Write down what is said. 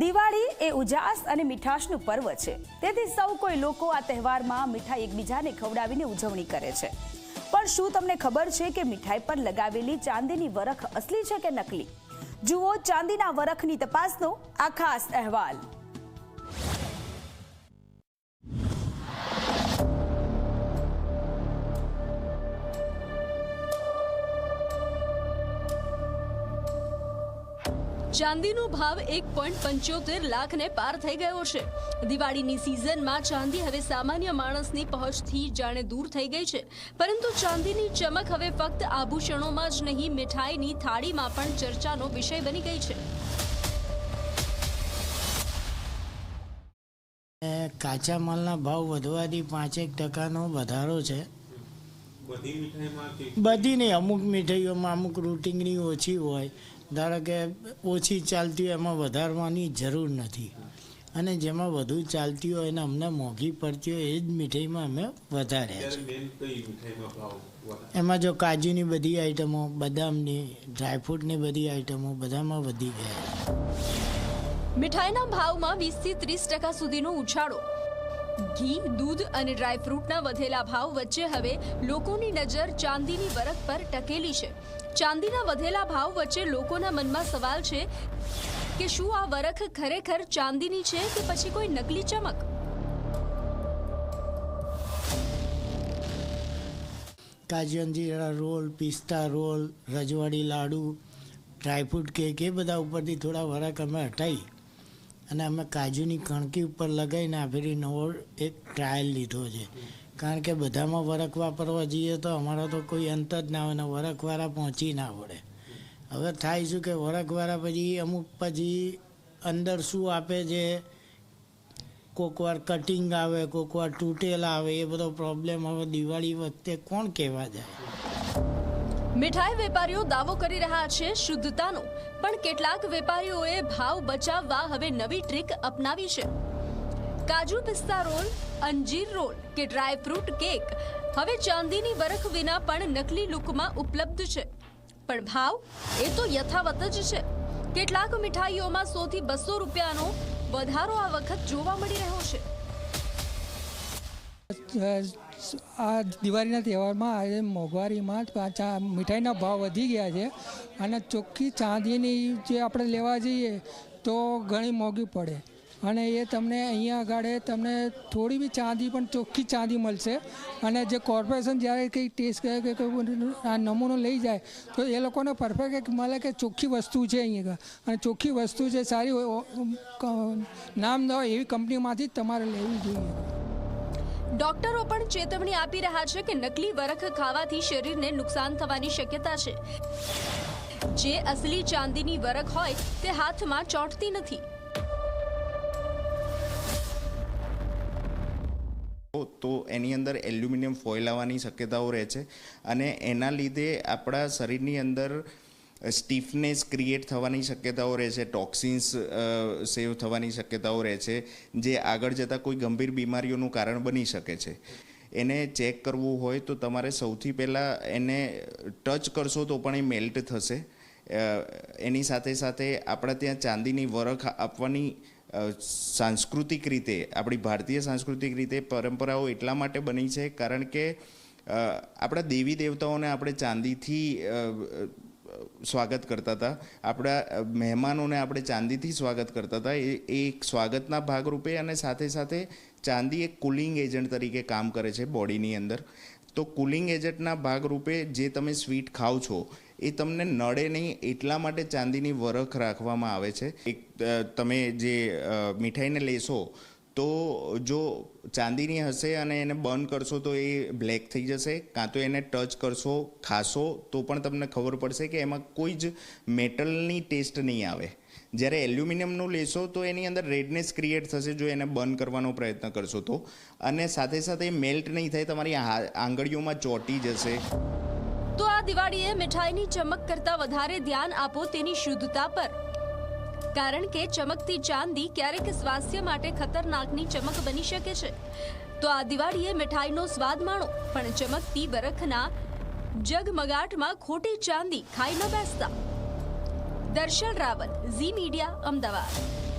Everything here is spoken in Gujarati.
દિવાળી એ ઉજાસ અને મીઠાશનું પર્વ છે. તેથી સૌ કોઈ લોકો આ તહેવારમાં મીઠાઈ એકબીજાને ખવડાવીને ઉજવણી કરે છે. પણ શું તમને ખબર છે કે મીઠાઈ પર લગાવેલી ચાંદીની વરખ અસલી છે કે નકલી? જુઓ ચાંદીના વરખની તપાસનો આ ખાસ અહેવાલ. ચાંદીનો ભાવ એક પોઈન્ટ પંચોતેર લાખને પાર થઈ ગયો છે. દિવાળીની સિઝનમાં ચાંદી હવે સામાન્ય માણસની પહોંચથી જાણે દૂર થઈ ગઈ છે. પરંતુ ચાંદીની ચમક હવે ફક્ત આભૂષણોમાં જ નહીં, મીઠાઈની થાળીમાં પણ ચર્ચાનો વિષય બની ગઈ છે. કાચા માલના ભાવ વધવાથી પાંચેક ટકાનો વધારો છે. બધી મીઠાઈમાં કે બધી નહીં અમુક મીઠાઈઓમાં અમુક રૂટિંગની ઓછી હોય ધારો કે ઓછી ચાલતી હોય એમાં વધારવાની જરૂર નથી. અને જેમાં વધુ ચાલતી હોય અને અમને મોંઘી પડતી હોય એ જ મીઠાઈમાં અમે વધાર્યા છે એમાં જો કાજુની બધી આઈટમો બદામની ડ્રાયફ્રૂટની બધી આઈટમો બધામાં વધી ગયા. મીઠાઈના ભાવમાં વીસથી ત્રીસ ટકા સુધીનો ઉછાળો. ઘી, દૂધ અને ડ્રાયફ્રૂટના વધેલા ભાવ વચ્ચે હવે લોકોની નજર ચાંદીની વરખ પર ટકેલી છે. ચાંદીના વધેલા ભાવ વચ્ચે લોકોના મનમાં સવાલ છે કે શું આ વરખ ખરેખર ચાંદીની છે કે પછી કોઈ નકલી ચમક? કાજુંજીરા રોલ, પિસ્તા રોલ, રજવાડી લાડુ ડ્રાયફ્રૂટ કેક, એ બધા ઉપરથી થોડા વરાક અમે હટાવી અને અમે કાજુની કણકી ઉપર લગાવીને આફેરી ફેરી નવો એક ટ્રાયલ લીધો છે. કારણ કે બધામાં વરખ વાપરવા જઈએ તો અમારો તો કોઈ અંત જ ના હોય ને વરખવાળા પહોંચી ના પડે હવે થાય શું કે વરખવાળા પછી અમુક પછી અંદર શું આપે છે? કોકવાર કટિંગ આવે કોકવાર તૂટેલા આવે, એ બધો પ્રોબ્લેમ હવે દિવાળી વખતે કોણ કહેવા જાય? મીઠાઈ વેપારીઓ દાવો કરી રહ્યા છે શુદ્ધતાનો. પણ કેટલાક વેપારીઓએ ભાવ બચાવવા હવે નવી ટ્રીક અપનાવી છે. કાજુ પિસ્તા રોલ, અંજીર રોલ કે ડ્રાયફ્રૂટ કેક હવે ચાંદીની વરખ વિના પણ નકલી લુકમાં ઉપલબ્ધ છે. પણ ભાવ એ તો યથાવત જ છે. કેટલાક મીઠાઈઓમાં સો થી બસો રૂપિયાનો વધારો આ વખત જોવા મળી રહ્યો છે. આ દિવાળીના તહેવારમાં આજે મોંઘવારીમાં પાછા મીઠાઈના ભાવ વધી ગયા છે અને ચોખ્ખી ચાંદીની જે આપણે લેવા જઈએ તો ઘણી મોંઘી પડે. અને એ તમને અહીંયા આગળ તમને થોડી બી ચાંદી પણ ચોખ્ખી ચાંદી મળશે. અને જે કોર્પોરેશન જ્યારે કંઈ ટેસ્ટ કરે કે આ નમૂનો લઈ જાય, તો એ લોકોને પરફેક્ટ એક મળે કે ચોખ્ખી વસ્તુ છે અહીંયા અને ચોખ્ખી વસ્તુ છે સારી નામ ન હોય એવી કંપનીમાંથી જ તમારે લેવી જોઈએ. ડોક્ટરો પણ ચેતવણી આપી રહ્યા છે કે નકલી વરખ ખાવાથી શરીરને નુકસાન થવાની શક્યતા છે. જે અસલી ચાંદીની વરખ હોય તે હાથમાં ચોંટતી નથી. તો એની અંદર એલ્યુમિનિયમ ફોઇલ આવવાની શક્યતાઓ રહે છે અને એના લીધે આપણા શરીરની અંદર સ્ટીફનેસ ક્રિએટ થવાની શક્યતાઓ રહે છે ટોક્સિન્સ સેવ થવાની શક્યતાઓ રહે છે, જે આગળ જતાં કોઈ ગંભીર બીમારીઓનું કારણ બની શકે છે. એને ચેક કરવું હોય તો તમારે સૌથી પહેલાં એને ટચ કરશો તો પણ એ મેલ્ટ થશે. એની સાથે સાથે આપણા ત્યાં ચાંદીની વરખ આપવાની સાંસ્કૃતિક રીતે, આપણી ભારતીય સાંસ્કૃતિક રીતે પરંપરાઓ એટલા માટે બની છે કારણ કે આપણા દેવી દેવતાઓને આપણે ચાંદીથી સ્વાગત કરતા હતા. આપણા મહેમાનોને આપણે ચાંદીથી સ્વાગત કરતા હતા. એ એક સ્વાગતના ભાગરૂપે અને સાથે સાથે ચાંદી એક કુલિંગ એજન્ટ તરીકે કામ કરે છે બોડીની અંદર. તો કુલિંગ એજન્ટના ભાગરૂપે જે તમે સ્વીટ ખાઓ છો, એ તમને નડે નહીં, એટલા માટે ચાંદીની વરખ રાખવામાં આવે છે. એક તમે જે મીઠાઈને લેશો તો જો ચાંદીની હશે અને એને બર્ન કરશો તો એ બ્લેક થઈ જશે, કાં તો એને ટચ કરશો, ખાશો, તો પણ તમને ખબર પડશે કે એમાં કોઈ જ મેટલની ટેસ્ટ નહીં આવે. જ્યારે એલ્યુમિનિયમનું લેશો તો એની અંદર રેડનેસ ક્રિએટ થશે જો એને બર્ન કરવાનો પ્રયત્ન કરશો તો. અને સાથે સાથે મેલ્ટ નહીં થાય, તમારી આંગળીઓમાં ચોંટી જશે. તો આ દિવાળીએ મીઠાઈની ચમક કરતાં વધારે ધ્યાન આપો તેની શુદ્ધતા પર. કારણ કે ચમકતી ચાંદી ક્યારેક સ્વાસ્થ્ય માટે ખતરનાકની ચમક બની શકે છે. તો આ દિવાળીએ મીઠાઈનો સ્વાદ માણો, પણ ચમકતી બરખના જગમગાટમાં ખોટી ચાંદી ખાઈ ન બેસતા. દર્શન રાવલ ઝી મીડિયા, અમદાવાદ.